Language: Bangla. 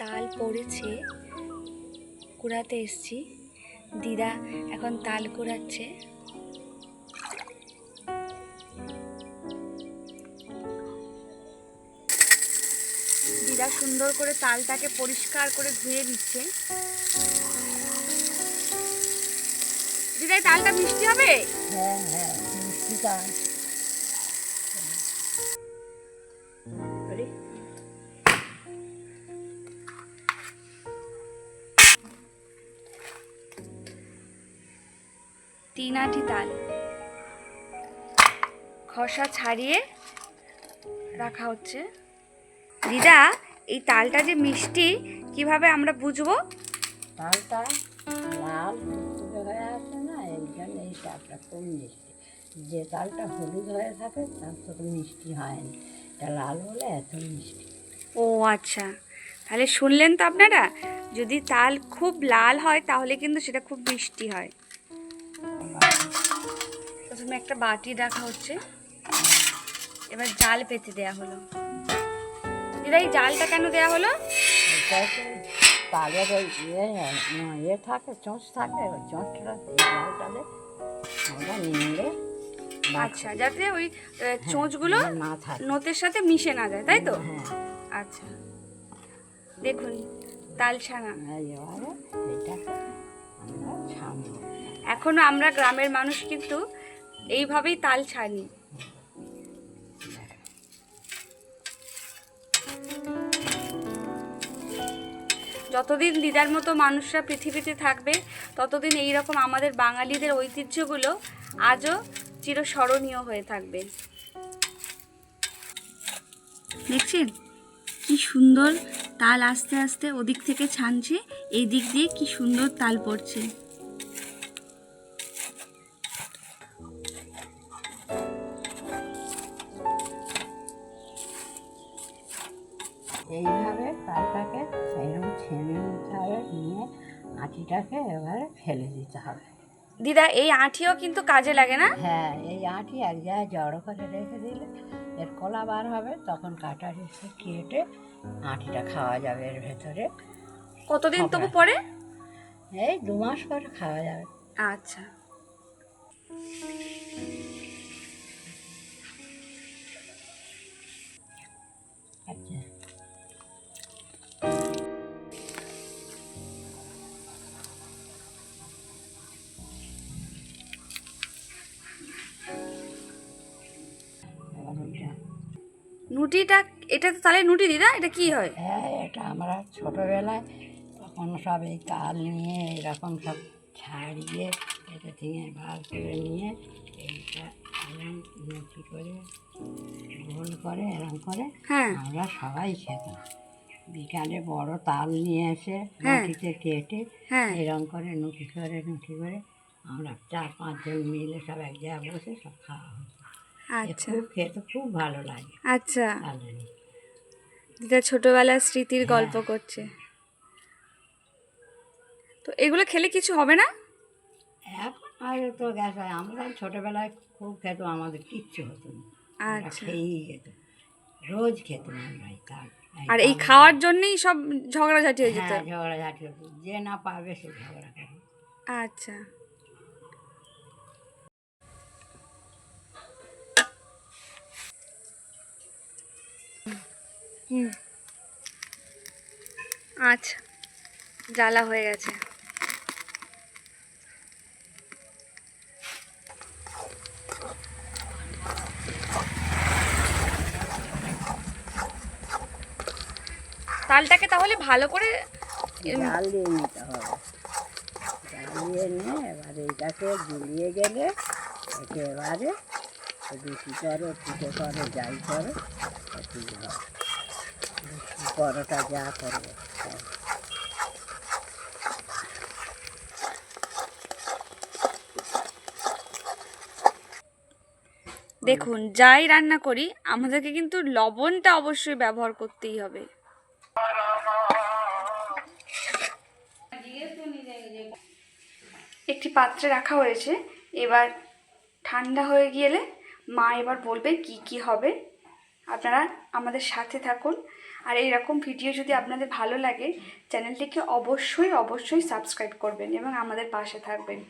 তাল পড়েছে কুড়াতে এসছি। দিদা এখন তাল কুড়াচ্ছে। দিদা সুন্দর করে তালটাকে পরিষ্কার করে ধুয়ে দিচ্ছে। দিদা এই তালটা মিষ্টি হবে? হ্যাঁ হ্যাঁ মিষ্টি চাল তিন আটি তাল। খসা ছাড়িয়ে রাখা হচ্ছে। দিদা এই তালটা যে মিষ্টি কীভাবে আমরা বুঝব? তালটা লাল হলুদ হয়ে আসে না এই জন্য এই চালটা খুব মিষ্টি। যে তালটা হলুদ হয়ে থাকে তার তো মিষ্টি হয়নি এটা লাল হলে এত মিষ্টি। ও আচ্ছা তাহলে শুনলেন তো আপনারা? যদি তাল খুব লাল হয় তাহলে কিন্তু সেটা খুব মিষ্টি হয়। প্রথমে একটা বাটি রাখা হচ্ছে। এবার জাল পেতে দেয়া হলো। দিদা এই জালটা কেন দেয়া হলো? তালের ওই ইয়ে ইয়ে থাকে চোঁচ থাকে ওই চোঁচটা এই আমরা নিলে আচ্ছা যাতে ওই চোঁচগুলো না থাকে। নোতের সাথে মিশে না যায় তাই তো? হ্যাঁ। আচ্ছা। দেখুন তাল ছানা। ছানবো। এখনও আমরা গ্রামের মানুষ কিন্তু এইভাবেই তাল ছানি। যতদিন দিদার মতো মানুষরা পৃথিবীতে থাকবে, ততদিন এই রকম আমাদের বাঙালিদের ঐতিহ্যগুলো আজও চিরস্মরণীয় হয়ে থাকবে। দেখছেন? কি সুন্দর তাল আস্তে আস্তে ওদিক থেকে ছানছে এই দিক দিয়ে কি সুন্দর তাল পড়ছে। এইভাবে তালটাকে এইরকম ছেড়ে নিতে হবে নিয়ে আঁটিটাকে এবারে ফেলে দিতে হবে। দিদা এই আঁটিও কিন্তু কাজে লাগে না? হ্যাঁ এই আঁটি এক জায়গায় জড়ো করে রেখে দিলে এর কলা বার হবে তখন কাটা রেখে কেটে আঁটিটা খাওয়া যাবে এর ভেতরে। কতদিন। তবু পরে? এই দু মাস পরে খাওয়া যাবে। আচ্ছা। নুটিটা এটা তো তাহলে নুটি দিদা? এটা কি হয়? হ্যাঁ এটা আমরা ছোটোবেলায় তখন সব এই তাল নিয়ে এরকম সব ছাড়িয়ে এটা থেকে বার করে নিয়ে এইটা এরম মুঠি করে গোল করে এরম করে হ্যাঁ। আমরা সবাই খেতাম। বিকালে বড় তাল নিয়ে এসে হ্যাঁ। মুঠিতে কেটে হ্যাঁ। এরম করে নুটি করে নুটি করে আমরা চার পাঁচজন মিলে সব এক জায়গায় বসে সব খাওয়া হতো। আচ্ছা। খুব খেতে খুব ভালো লাগে। আচ্ছা। নিয়ে। ছোটবেলার স্মৃতির গল্প করছে। তো এগুলো খেলে কিছু হবে না? এখন আর তো গ্যাস হয়। আমরা ছোটোবেলায় খুব খেতো আমাদের কিচ্ছু হতো না। আচ্ছা। খেয়েই খেত রোজ খেতাম আমরা আর এই খাওয়ার জন্যই সব ঝগড়াঝাটি হয়ে যেত। হ্যাঁ ঝগড়াঝাটি হতো। যে না পাবে সে ঝগড়া করে আচ্ছা। হুম। জ্বালা হয়ে গেছে। তালটাকে তাহলে ভালো করে জাল দিয়ে নিতে হবে। জাল দিয়ে নিয়ে এবারে এটাকে গুলিয়ে গেলে একে এবারে রুটি করো পিঠে করো, যাই করো হবে পরোটা যা করবে। দেখুন, যাই রান্না করি, আমাদেরকে কিন্তু লবণটা অবশ্যই ব্যবহার করতেই হবে। একটি পাত্রে রাখা হয়েছে। এবার ঠান্ডা হয়ে গেলে মা এবার বলবে কি কি হবে। আপনারা আমাদের সাথে থাকুন। আর এইরকম ভিডিও যদি আপনাদের ভালো লাগে, চ্যানেলটিকে অবশ্যই অবশ্যই সাবস্ক্রাইব করবেন এবং আমাদের পাশে থাকবেন।